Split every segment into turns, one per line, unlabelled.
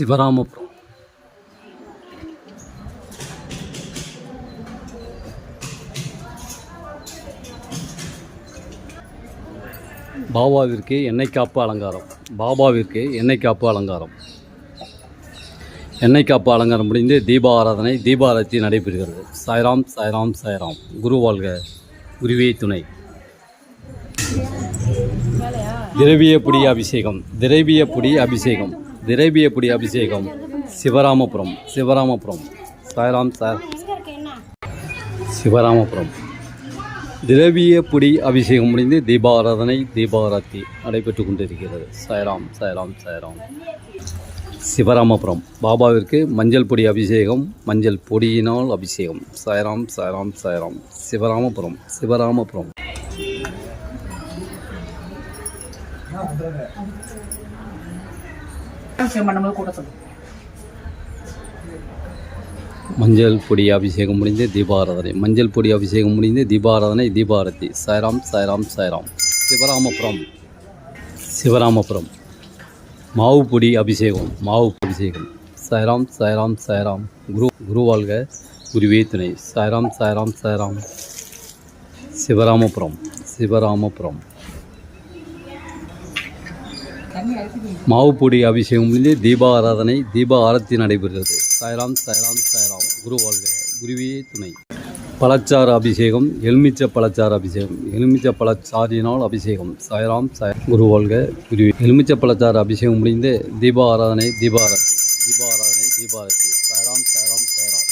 சிவராமபுரம் பாபாவிற்கு எண்ணெய் காப்பு அலங்காரம். பாபாவிற்கு எண்ணெய் காப்பு அலங்காரம். எண்ணெய் காப்பு அலங்காரம் முடிந்து தீப ஆராதனை தீபாரத்தி நடைபெறுகிறது. சாய்ராம் சாய்ராம் சாய்ராம். குரு வாழ்க குருவே துணை. திரவிய புடி அபிஷேகம் திரவிய புடி அபிஷேகம். திரவிய அபிஷேகம். சிவராமபுரம் சிவராமபுரம். சாய்ராம் சார். சிவராமபுரம். திரவியப்படி அபிஷேகம் முடிந்து தீபாராதனை தீபாராத்தி நடைபெற்று கொண்டிருக்கிறது. சாய்ராம் சாய்ராம் சாய்ராம். சிவராமபுரம். பாபாவிற்கு மஞ்சள் பொடி அபிஷேகம் மஞ்சள் பொடியினால் அபிஷேகம். சாய்ராம் சாய்ராம் சாய்ராம். சிவராமபுரம் சிவராமபுரம்.
அபிஷேகம் பண்ணும்போது கூட சொல்லு.
மஞ்சள் பொடி அபிஷேகம் முடிந்து தீபாராதனை. மஞ்சள் பொடி அபிஷேகம் முடிந்து தீபாராதனை தீபாரதி. சாய்ராம் சாய்ராம் சாய்ராம். சிவராமபுரம். சிவராமபுரம். மாவு பொடி அபிஷேகம். மாவு அபிஷேகம். சாய்ராம் சாய்ராம் சாய்ராம். குரு குரு வாழ்க குருவே துணை. சாய்ராம் சாய்ராம் சாய்ராம். சிவராமபுரம். சிவராமபுரம்.
தண்ணி
மாவு பொடி அபிஷேகம் முடிந்து தீப ஆராதனை தீப ஆரத்தி நடைபெறுகிறது. சாய்ராம் சாய்ராம் சாய்ராம். குரு வாழ்க. குருவியே துணை. பழச்சாறு அபிஷேகம் எலுமிச்ச பழச்சாறு அபிஷேகம். எலுமிச்சை பழச்சாரியினால் அபிஷேகம். சாய்ராம் சாய் குரு வாழ்க. குருவி. எலுமிச்சை பழச்சாறு அபிஷேகம் முடிந்து தீப ஆராதனை தீபாரதி தீபாராதனை தீபாரதி சாய்ராம் சாய்ராம் சாய்ராம்.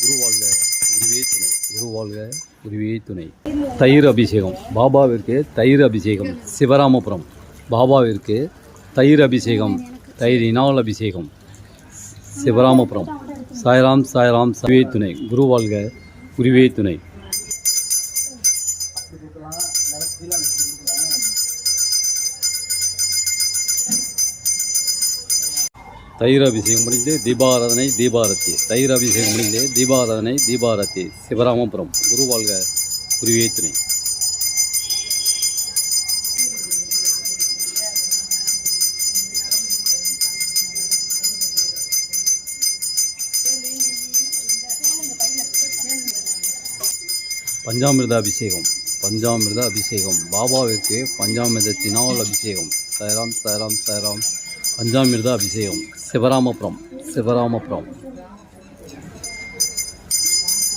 குரு வாழ்க. குருவியே துணை. குரு வாழ்க. குருவியே துணை. தயிர் அபிஷேகம். பாபாவிற்கு தயிர் அபிஷேகம். சிவராமபுரம். பாபாவிற்கு தயிர் அபிஷேகம் தயிரினால் அபிஷேகம். சிவராமபுரம். சாய்ராம் சாய்ராம் சிவே துணை. குரு வாழ்க குருவே துணை. தயிர் அபிஷேகம் முடிந்து தீபாராதனை தீபாரத்தி தயிர் அபிஷேகம் முடிந்து தீபாராதனை தீபாரத்தி சிவராமபுரம். குரு வாழ்க குருவே துணை. பஞ்சாமிர்த அபிஷேகம் பஞ்சாமிர்த அபிஷேகம் பாபாவிற்கு பஞ்சாமிர்தத்தினால் அபிஷேகம். சைராம் சைராம் சைராம். பஞ்சாமிர்த அபிஷேகம் சிவராமபுரம் சிவராமபுரம்.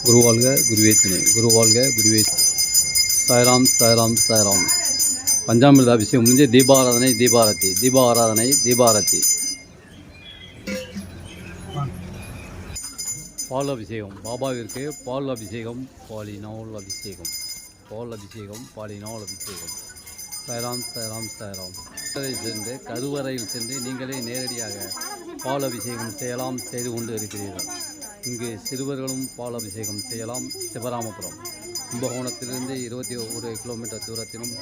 குருவாழ்க குருவே துணை. குருவாழ்க குருவே சாய்ராம் சாய்ராம் சாய்ராம் பஞ்சாமிர்த அபிஷேகம் முடிஞ்சு தீபாராதனை தீபாரதி. தீபாராதனை தீபாரதி. பால் அபிஷேகம் பாபாவிற்கு பால் அபிஷேகம் பாலினால் அபிஷேகம் பால் அபிஷேகம் பாலினால் அபிஷேகம் சாய்ராம் சாய்ராம் சாய்ராம் கருவறையில் சென்று கருவறையில் சென்று நீங்களே நேரடியாக பால் அபிஷேகம் செய்யலாம் செய்து கொண்டு இருக்கிறீர்கள். இங்கு சிறுவர்களும் பால் அபிஷேகம் செய்யலாம். சிவராமபுரம் கும்பகோணத்திலிருந்து இருபத்தி ஒரு கிலோமீட்டர் தூரத்திலும்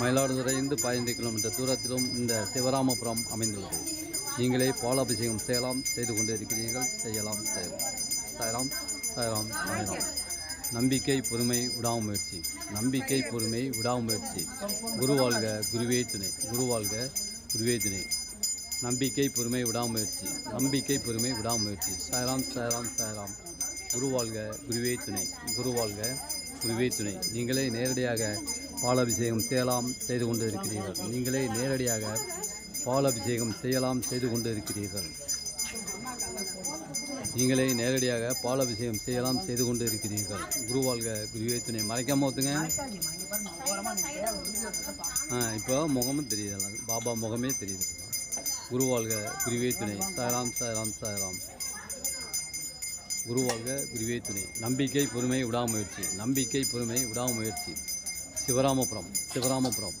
மயிலாடுதுறையிலிருந்து பதினைந்து கிலோமீட்டர் தூரத்திலும் இந்த சிவராமபுரம் அமைந்துள்ளது. நீங்களே பால் அபிஷேகம் செய்யலாம் செய்து கொண்டு இருக்கிறீர்கள். செய்யலாம் செய்யலாம். சாய்ராம் சாய்ராம் சாய்ராம் நம்பிக்கை பொறுமை விடாமுயற்சி நம்பிக்கை பொறுமை விடாமுயற்சி குரு வாழ்க குருவே துணை. குரு வாழ்க குருவே துணை. நம்பிக்கை பொறுமை விடாமுயற்சி நம்பிக்கை பொறுமை விடாமுயற்சி சாய்ராம் சாய்ராம் சாய்ராம். குருவாழ்க குருவே துணை. குரு வாழ்க குருவே துணை. நீங்களே நேரடியாக பாலாபிஷேகம் செய்யலாம் செய்து கொண்டு இருக்கிறீர்கள் நீங்களே நேரடியாக பாலாபிஷேகம் செய்யலாம் செய்து கொண்டு இருக்கிறீர்கள் நீங்களே நேரடியாக பாலாபிஷேகம் செய்யலாம் செய்து கொண்டு இருக்கிறீர்கள் குருவாழ்க குருவே துணை மறைக்காம ஒத்துங்க. ஆ இப்போ முகமும் தெரியுது பாபா முகமே தெரியுது. குருவாழ்க குருவே துணை சாராம் சாய்ராம் சாய்ராம். குரு வாழ்க குருவே துணை நம்பிக்கை பொறுமை விடாமுயற்சி. நம்பிக்கை பொறுமை விடாமுயற்சி. சிவராமபுரம் சிவராமபுரம்.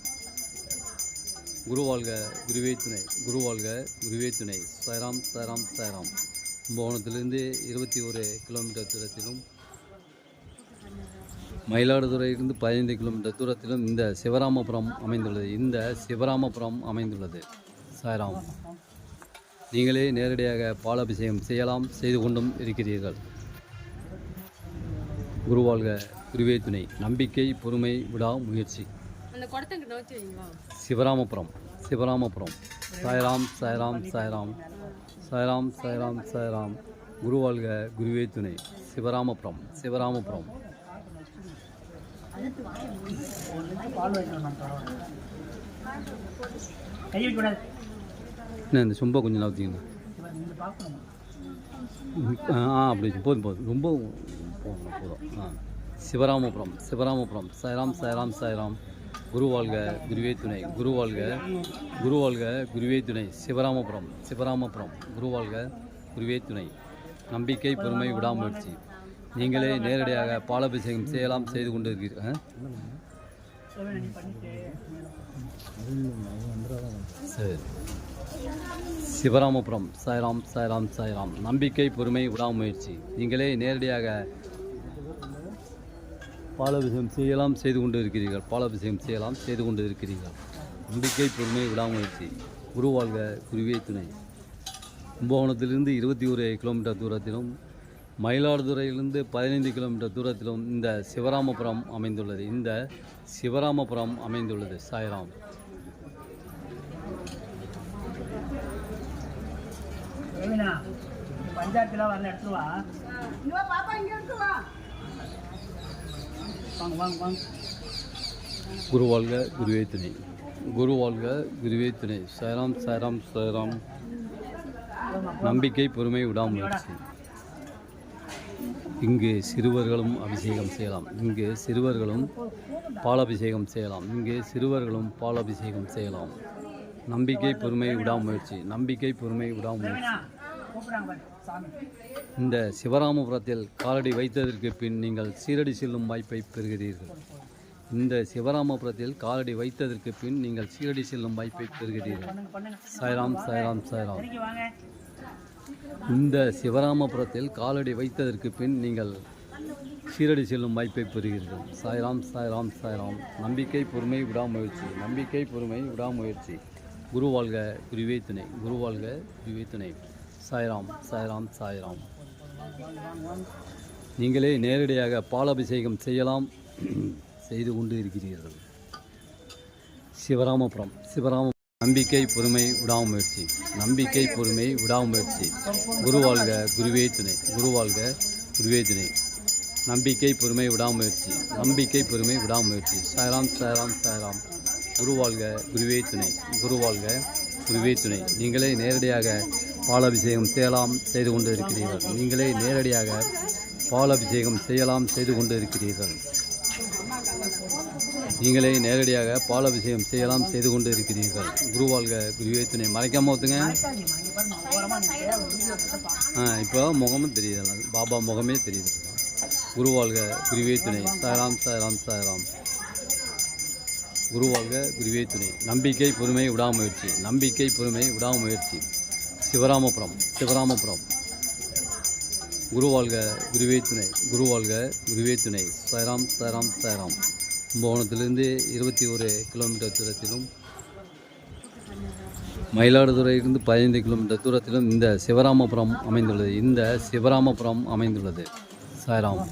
குருவாழ்க குருவே துணை குருவாழ்க குருவே துணை சாய்ராம் சாய்ராம் சாய்ராம். கும்பகோணத்திலிருந்து இருபத்தி ஒரு கிலோமீட்டர் தூரத்திலும் மயிலாடுதுறையிலிருந்து பதினைந்து கிலோமீட்டர் தூரத்திலும் இந்த சிவராமபுரம் அமைந்துள்ளது. இந்த சிவராமபுரம் அமைந்துள்ளது. சாய்ராம் நீங்களே நேரடியாக பாலாபிஷேகம் செய்யலாம் செய்து கொண்டும் இருக்கிறீர்கள். குருவாழ்க குருவே துணை. நம்பிக்கை பொறுமை விடா முயற்சி. சிவராமபுரம் சிவராமபுரம். சாய்ராம் சாய்ராம் சாய்ராம். சாய்ராம் சாய்ராம் சாய்ராம் குருவாழ்க குருவே துணை. சிவராமபுரம் சிவராமபுரம். என்ன இந்த சொம்பை கொஞ்சம்
பார்க்கணும்
ஆ அப்படி போதும் போதும். ரொம்ப போதும் போதும். ஆ. சிவராமபுரம் சிவராமபுரம். சாய்ராம் சாய்ராம் சாய்ராம் குருவாழ்க குருவே துணை. குருவாழ்க குருவாழ்க குரு வாழ்க குருவே துணை. சிவராமபுரம் சிவராமபுரம். குருவாழ்க குருவே துணை. நம்பிக்கை பொறுமை விடாமுயற்சி. நீங்களே நேரடியாக பாலாபிஷேகம் செய்யலாம் செய்து கொண்டு
இருக்கீர்கள்
சரி. சிவராமபுரம். சாய்ராம் சாய்ராம் சாய்ராம். நம்பிக்கை பொறுமை விடாமுயற்சி. நீங்களே நேரடியாக பாலாபிஷேகம் செய்யலாம் செய்து கொண்டு இருக்கிறீர்கள் பாலாபிஷேகம் செய்யலாம் செய்து கொண்டு இருக்கிறீர்கள் நம்பிக்கை பொறுமை விடாமுயற்சி. குரு வாழ்க குருவே துணை. கும்பகோணத்திலிருந்து இருபத்தி ஒரு கிலோமீட்டர் தூரத்திலும் மயிலாடுதுறையிலிருந்து பதினைந்து கிலோமீட்டர் தூரத்திலும் இந்த சிவராமபுரம் அமைந்துள்ளது. இந்த சிவராமபுரம் அமைந்துள்ளது. சாய்ராம்.
ரவினா பஞ்சாயத்துலாம் வரல எடுத்துட்டு வா. வாங்க வாங்க வாங்க.
குரு வாழ்க குருவே துணை குரு வாழ்க குருவே துணை சாய்ராம் சாய்ராம் சாய்ராம் நம்பிக்கை பொறுமை விடாமுயற்சி இங்கு சிறுவர்களும் அபிஷேகம் செய்யலாம். இங்கு சிறுவர்களும் பாலாபிஷேகம் செய்யலாம். இங்கு சிறுவர்களும் பாலாபிஷேகம் செய்யலாம். நம்பிக்கை பொறுமை விடாமுயற்சி நம்பிக்கை பொறுமை விடாமுயற்சி இந்த சிவராமபுரத்தில் காலடி வைத்ததற்கு பின் நீங்கள் சீரடி செல்லும் வாய்ப்பை பெறுகிறீர்கள். இந்த சிவராமபுரத்தில் காலடி வைத்ததற்கு பின் நீங்கள் சீரடி செல்லும் வாய்ப்பை பெறுகிறீர்கள். சாய்ராம் சாய்ராம் சாய்ராம். இந்த சிவராமபுரத்தில் காலடி வைத்ததற்கு பின் நீங்கள் சீரடி செல்லும் வாய்ப்பை பெறுகிறீர்கள். சாய்ராம் சாய்ராம் சாய்ராம். நம்பிக்கை பொறுமை விடாமுயற்சி. நம்பிக்கை பொறுமை விடாமுயற்சி. குரு வாழ்க குருவே துணை. குரு வாழ்க குருவே துணை. சாய்ராம் சாய்ராம் சாய்ராம். நீங்களே நேரடியாக பாலாபிஷேகம் செய்யலாம் செய்து கொண்டு இருக்கிறீர்கள். சிவராமபுரம் சிவராம நம்பிக்கை பொறுமை விடாமுயற்சி நம்பிக்கை பொறுமை விடாமுயற்சி குரு வாழ்க குருவே துணை. குரு வாழ்க குருவே துணை. நம்பிக்கை பொறுமை விடாமுயற்சி நம்பிக்கை பொறுமை விடாமுயற்சி சாய்ராம் சாய்ராம் சாய்ராம். குரு வாழ்க குருவே துணை. குரு வாழ்க குருவே துணை. நீங்களே நேரடியாக பாலாபிஷேகம் செய்யலாம் செய்து கொண்டு இருக்கிறீர்கள் நீங்களே நேரடியாக பாலாபிஷேகம் செய்யலாம் செய்து கொண்டு இருக்கிறீர்கள் நீங்களே நேரடியாக பாலாபிஷேகம் செய்யலாம் செய்து கொண்டு இருக்கிறீர்கள் குருவாழ்க குருவே துணை மறைக்காம ஒத்துங்க. ஆ இப்போ முகமும் தெரியுது. பாபா முகமே தெரியுது. குருவாழ்க குருவே துணை சாய்ராம் சாய்ராம் சாய்ராம் குரு குருவே துணை நம்பிக்கை பொறுமை விடாமுயற்சி. நம்பிக்கை பொறுமை விடாமுயற்சி. சிவராமபுரம் சிவராமபுரம். குருவாழ்க குருவே துணை குருவாழ்க குருவே துணை. சைராம் சைராம் சைராம் கும்பகோணத்திலிருந்து இருபத்தி ஒரு கிலோமீட்டர் தூரத்திலும் மயிலாடுதுறையிலிருந்து பதினைந்து கிலோமீட்டர் தூரத்திலும் இந்த சிவராமபுரம் அமைந்துள்ளது. இந்த சிவராமபுரம் அமைந்துள்ளது. சாய்ராம்.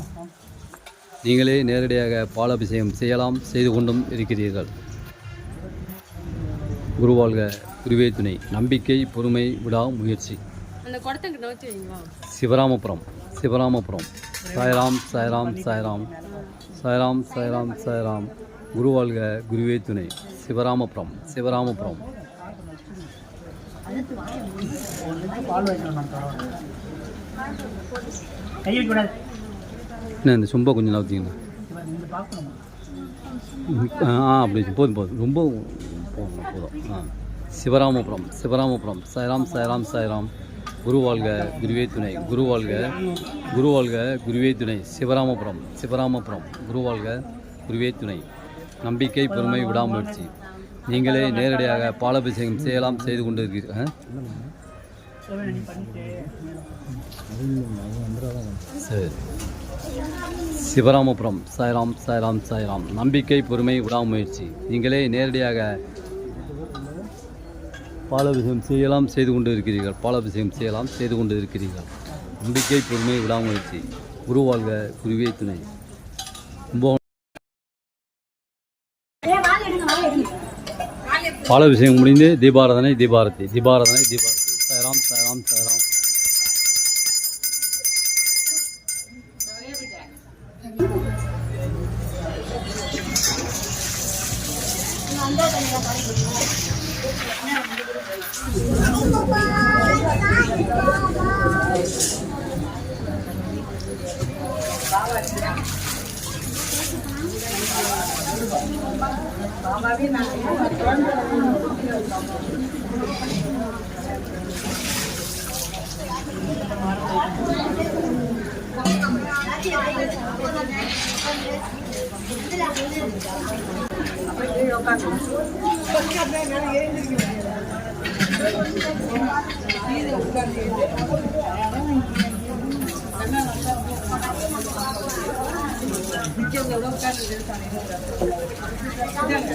நீங்களே நேரடியாக பாலாபிஷேகம் செய்யலாம் செய்து கொண்டும் இருக்கிறீர்கள். குருவாழ்க குருவே துணை நம்பிக்கை பொறுமை விடா முயற்சி. சிவராமபுரம் சிவராமபுரம். சாய்ராம் சாய்ராம் சாய்ராம். சாய்ராம் சாய்ராம் சாய்ராம். குருவாழ்க குருவே துணை சிவராமபுரம் சிவராமபுரம். என்ன இந்த சொம்பை கொஞ்சம் நவுத்திங்கண்ணா ஆ அப்படி போதும் போதும். ரொம்ப போதும் போதும். ஆ. சிவராமபுரம் சிவராமபுரம். சாய்ராம் சாய்ராம் சாய்ராம் குரு வாழ்க குருவே துணை. குருவாழ்க குருவாழ்க குருவே துணை. சிவராமபுரம் சிவராமபுரம். குருவாழ்க குருவே துணை. நம்பிக்கை பொறுமை விடாமுயற்சி. நீங்களே நேரடியாக பாலாபிஷேகம் செய்யலாம் செய்து கொண்டு இருக்கிறீர்கள் சரி. சிவராமபுரம் சாய்ராம் சாய்ராம் சாய்ராம் நம்பிக்கை பொறுமை விடாமுயற்சி. நீங்களே நேரடியாக பாலாபிஷேகம் செய்யலாம் செய்து கொண்டு இருக்கிறீர்கள் பாலாபிஷேகம் செய்யலாம் செய்து கொண்டு இருக்கிறீர்கள் நம்பிக்கை பொறுமை விடாமுயற்சி. குருவாழ்க குருவே துணை. கும்பகோணம்.
வாழை
பாலாபிஷேகம் முடிந்து தீபாரதனை தீபாரதி தீபாரதனை தீபாரதி. சாய்ராம் சாய்ராம் சாய்ராம்.
உட்காந்து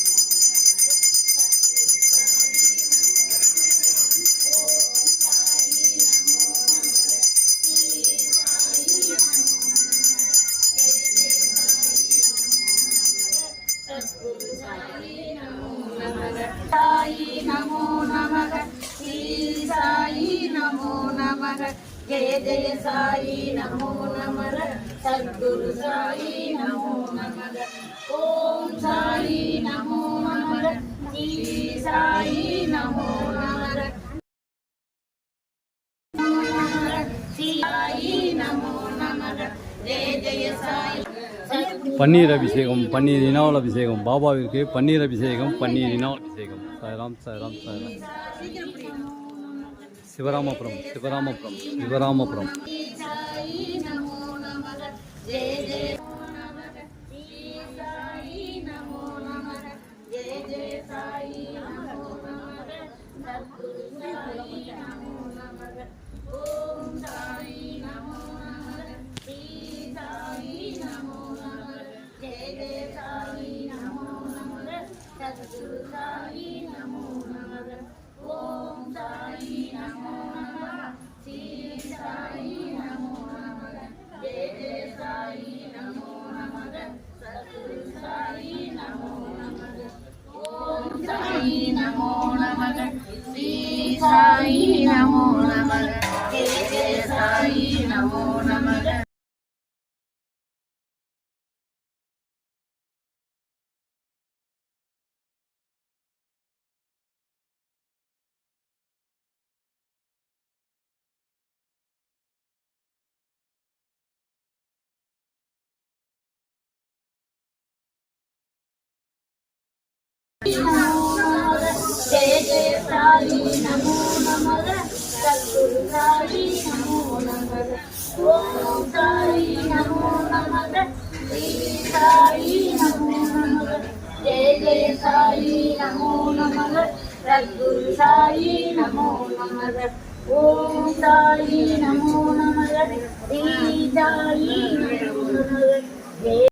நமக ஜெய சாயி நமோ நமக சத்குரு சாயி நமோ நமக ஓம் சாயி நமோ நமக சாயி நமோ நமக
பன்னீர் அபிஷேகம் பன்னீர் இனால் அபிஷேகம். பாபாவிற்கு பன்னீர் அபிஷேகம் பன்னீர் இனால் அபிஷேகம். சாய்ராம் சாய்ராம் சாய்ராம். சிவராமபுரம் சிவராமபுரம் சிவராமபுரம்.
జయ జయ సాయి నమో నమః సద్గురు సాయి నమో నమః ఓం సాయి నమో నమః శ్రీ సాయి నమో నమః జయ జయ సాయి నమో నమః సద్గురు సాయి నమో నమః ఓం సాయి నమో నమః శ్రీ సాయి నమో నమః జయ